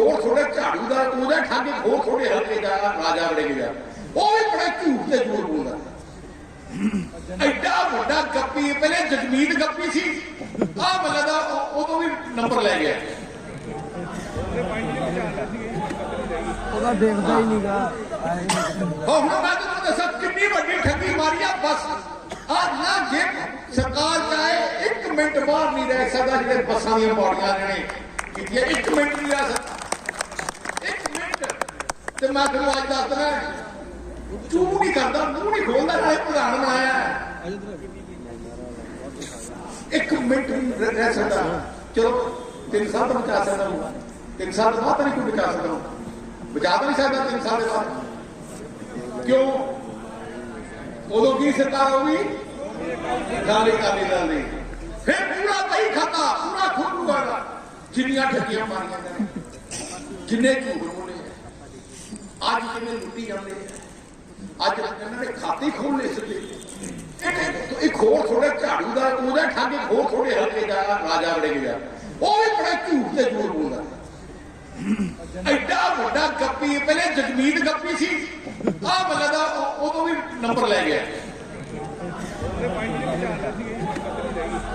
ਹੋਰ ਥੋੜੇ ਝਾੜੂ ਦਾ ਉਹਦਾ ਠਾਗੇ ਹੋਰ ਥੋੜੇ ਹਲਕੇ ਦਾ ਰਾਜਾ ਵੜੇ ਗਿਆ ਉਹ ਵੀ ਬੜਾ ਝੂਠ ਤੇ ਝੂਠ ਬੋਲਦਾ। ਐਡਾ ਵੱਡਾ ਗੱਪੀ ਪਹਿਲੇ ਜਗਮੀਤ ਗੱਪੀ ਸੀ। ਆ ਮੱਲਾ ਦਾ ਉਦੋਂ ਵੀ ਨੰਬਰ ਲੈ ਗਿਆ। ਉਹਦਾ ਦੇਖਦਾ ਹੀ ਨਹੀਂਗਾ ਹੁਣ ਮੈਂ ਤੁਹਾਨੂੰ ਦੱਸਾਂ ਕਿੰਨੀ ਵੱਡੀ ਠੱਗੀ ਮਾਰੀ ਆ ਬਸ। ਆ ਨਾ ਜੇ ਸਰਕਾਰ ਚਾਹੇ ਇੱਕ ਮਿੰਟ ਬਾਹਰ ਨਹੀਂ ਰਹਿ ਸਕਦਾ ਜਿਹੜੇ ਬੱਸਾਂ ਦੀਆਂ ਪੌੜੀਆਂ ਨੇ। ਕੀਤੀਆਂ ਇੱਕ ਮਿੰਟ ਨਹੀਂ ਰਹਿ ਸਕਦਾ। ਤੇ ਮੈਂ ਤੁਹਾਨੂੰ ਅੱਜ ਦੱਸਦਾ ਚੂ ਨਹੀਂ ਕਰਦਾ, ਮੂੰਹ ਨਹੀਂ ਖੋਲਦਾ, ਨਾਲੇ ਪ੍ਰਧਾਨ ਬਣਾਇਆ ਇੱਕ ਮਿੰਟ ਨਹੀਂ ਰਹਿ- ਸਕਦਾ। ਚਲੋ, ਤਿੰਨ ਸਾਲ ਤਾਂ ਬਚਾ ਸਕਦਾ ਹੂੰ। ਤਿੰਨ ਸਾਲ ਤੋਂ ਬਾਅਦ ਨਹੀਂ ਕੋਈ ਬਚਾ ਸਕਦਾ ਬਚਾ ਤਾਂ ਨਹੀਂ ਸਕਦਾ ਤਿੰਨ ਸਾਲ ਦੇ ਬਾਅਦ। ਕਿਉਂ? ਉਦੋਂ ਕੀ ਸਰਕਾਰ ਹੋਊਗੀ? ਗਾਲੀ ਕਾਲੀ ਦਾ। ਨਹੀਂ ਫਿਰ ਪੂਰਾ ਬਈ ਖਾਤਾ, ਪੂਰਾ ਖੋਲੂਗਾ ਜਿੰਨੀਆਂ ਠੱਗੀਆਂ ਮਾਰੀਆਂ ਨੇ। ਜਿੰਨੇ ਝੂਠ ਅੱਜ ਕਿਵੇਂ ਲੁੱਟੀ ਜਾਂਦੇ ਆ। ਅੱਜ ਇਹਨਾਂ ਨੇ ਖਾਤੇ ਖੋਲ ਲਏ ਸਿੱਧੇ ਇੱਕ ਹੋਰ ਥੋੜੇ ਝਾੜੂ ਦਾ ਉਹਦਾ ਠਾਗੇ ਹੋਰ ਥੋੜੇ ਹਲਕੇ ਦਾ ਰਾਜਾ ਵੜੇ ਗਿਆ। ਉਹ ਵੀ ਬੜਾ ਝੂਠ ਤੇ ਝੂਠ ਬੋਲਦਾ। ਐਡਾ ਵੱਡਾ ਗੱਪੀ ਪਹਿਲੇ ਜਗਮੀਤ ਗੱਪੀ ਸੀ। ਆ ਮੱਲਾ ਦਾ ਉਦੋਂ ਵੀ ਨੰਬਰ ਲੈ ਗਿਆ।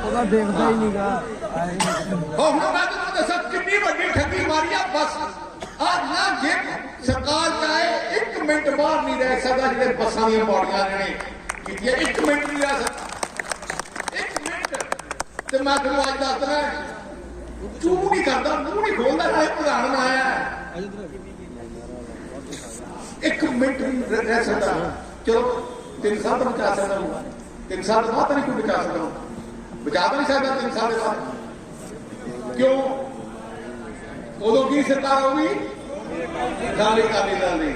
ਉਹਦਾ ਦੇਖਦਾ ਹੀ ਨਹੀਂਗਾ ਹੁਣ ਮੈਂ ਤੁਹਾਨੂੰ ਦੱਸਾਂ ਕਿੰਨੀ ਵੱਡੀ ਠੱਗੀ ਮਾਰੀ ਆ ਬਸ। ਆ ਨਾ ਜੇ ਸਰਕਾਰ ਚਾਹੇ ਇੱਕ ਮਿੰਟ ਬਾਹਰ ਨਹੀਂ ਰਹਿ ਸਕਦਾ ਜਿਹੜੇ ਬੱਸਾਂ ਦੀਆਂ ਪੌੜੀਆਂ ਨੇ। ਕੀਤੀਆਂ ਇੱਕ ਮਿੰਟ ਨਹੀਂ ਰਹਿ ਸਕਦਾ। ਇੱਕ ਮਿੰਟ। ਤੇ ਮੈਂ ਤੁਹਾਨੂੰ ਅੱਜ ਦੱਸਦਾ ਚੂ ਨਹੀਂ ਕਰਦਾ, ਮੂੰਹ ਨਹੀਂ ਖੋਲਦਾ, ਨਾਲੇ ਪ੍ਰਧਾਨ ਬਣਾਇਆ ਹੈ। ਮਿੰਟ ਨਹੀਂ ਰਹਿ ਸਕਦਾ। ਚਲੋ, ਤਿੰਨ ਸਾਲ ਤਾਂ ਬਚਾ ਸਕਦਾ ਤਿੰਨ ਸਾਲ ਤੋਂ ਬਾਅਦ ਨਹੀਂ ਕੋਈ ਬਚਾ ਸਕਦਾ ਬਚਾ ਤਾਂ ਨਹੀਂ ਸਕਦਾ ਤਿੰਨ ਸਾਲ ਦੇ ਬਾਅਦ। ਕਿਉਂ? ਉਦੋਂ ਕੀ ਸਰਕਾਰ ਹੋਊਗੀ ਗਾਲੀ ਕਾਲੀ ਦਾ ਨਹੀਂ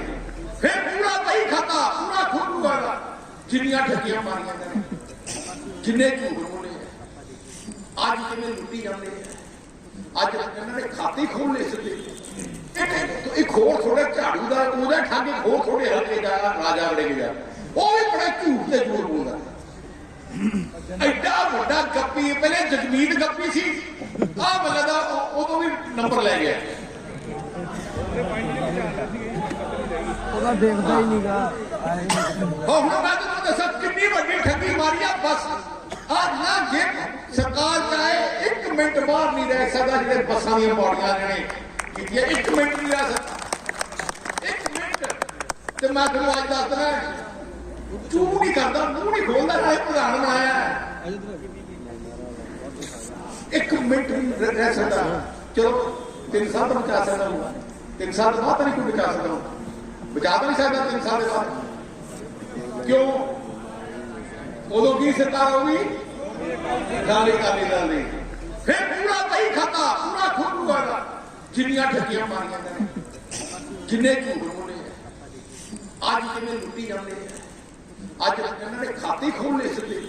ਫਿਰ ਪੂਰਾ ਬਈ ਖਾਤਾ ਪੂਰਾ ਖੋਲੂਗਾ ਜਿੰਨੀਆਂ ਠੱਗੀਆਂ ਮਾਰੀਆਂ ਨੇ। ਜਿੰਨੇ ਝੂਠ ਬੋਲੇ ਅੱਜ ਕਿਵੇਂ ਲੁੱਟੀ ਜਾਂਦੇ ਅੱਜ ਇਹਨਾਂ ਨੇ ਖਾਤੇ ਖੋਲ ਲਏ ਸਿੱਧੇ ਇੱਕ ਇੱਕ ਹੋਰ ਝਾੜੂ ਦਾ ਉਹਦਾ ਠਾਗੇ ਹੋਰ ਥੋੜੇ ਹਲਕੇ ਦਾ, ਰਾਜਾ ਵੜੇ ਗਿਆ ਉਹ ਵੀ ਬੜਾ ਝੂਠ ਤੇ ਝੂਠ ਬੋਲਦਾ। ਐਡਾ ਵੱਡਾ ਗੱਪੀ, ਪਹਿਲੇ ਜਗਮੀਤ ਗੱਪੀ ਸੀ। ਆ ਮੱਲਾ ਉਹ- ਉਦੋਂ ਵੀ ਨੰਬਰ ਲੈ ਗਿਆ। ਉਹਦਾ ਦੇਖਦਾ ਹੀ ਨਹੀਂਗਾ ਹੁਣ ਮੈਂ ਤੁਹਾਨੂੰ ਦੱਸਾਂ, ਕਿੰਨੀ ਵੱਡੀ ਠੱਗੀ ਮਾਰੀ ਆ, ਬਸ। ਆ ਨਾ ਜੇ ਸਰਕਾਰ ਚਾਹੇ, ਇੱਕ ਮਿੰਟ ਬਾਹਰ ਨਹੀਂ ਰਹਿ ਸਕਦਾ ਜਿਹੜੇ ਬੱਸਾਂ ਦੀਆਂ ਪੌੜੀਆਂ ਨੇ। ਕੀਤੀਆਂ ਇੱਕ ਮਿੰਟ ਨਹੀਂ ਰਹਿ ਸਕਦਾ। ਇੱਕ ਮਿੰਟ। ਤੇ ਮੈਂ ਤੁਹਾਨੂੰ ਅੱਜ ਦੱਸਦਾ ਚੂ ਨਹੀਂ ਕਰਦਾ, ਮੂੰਹ ਨਹੀਂ ਖੋਲਦਾ, ਨਾਲੇ ਪ੍ਰਧਾਨ ਬਣਾਇਆ ਹੈ। ਮਿੰਟ ਨਹੀਂ ਰਹਿ ਸਕਦਾ। ਚਲੋ, ਤਿੰਨ ਸਾਲ ਤਾਂ ਬਚਾ ਸਕਦਾ। ਹੂੰ ਤਿੰਨ ਸਾਲ ਤੋਂ ਬਾਅਦ ਨਹੀਂ ਕੋਈ ਬਚਾ ਸਕਦਾ ਬਚਾ ਤਾਂ ਨਹੀਂ ਸਕਦਾ ਤਿੰਨ ਸਾਲ ਦੇ ਬਾਅਦ। ਕਿਉਂ? ਉਦੋਂ ਕੀ ਸਰਕਾਰ ਹੋਊਗੀ? ਗਾਲੀ ਕਾਲੀ ਦਾ। ਨਹੀਂ ਫਿਰ ਪੂਰਾ ਬਈ ਖਾਤਾ, ਪੂਰਾ ਖੋਲੂਗਾ ਜਿੰਨੀਆਂ ਠੱਗੀਆਂ ਮਾਰੀਆਂ ਨੇ। ਜਿੰਨੇ ਝੂਠ ਬੋਲੇ ਅੱਜ ਕਿਵੇਂ ਲੁੱਟੀ ਜਾਂਦੇ ਅੱਜ ਇਹਨਾਂ ਨੇ ਖਾਤੇ ਖੋਲ ਸਿੱਧੇ।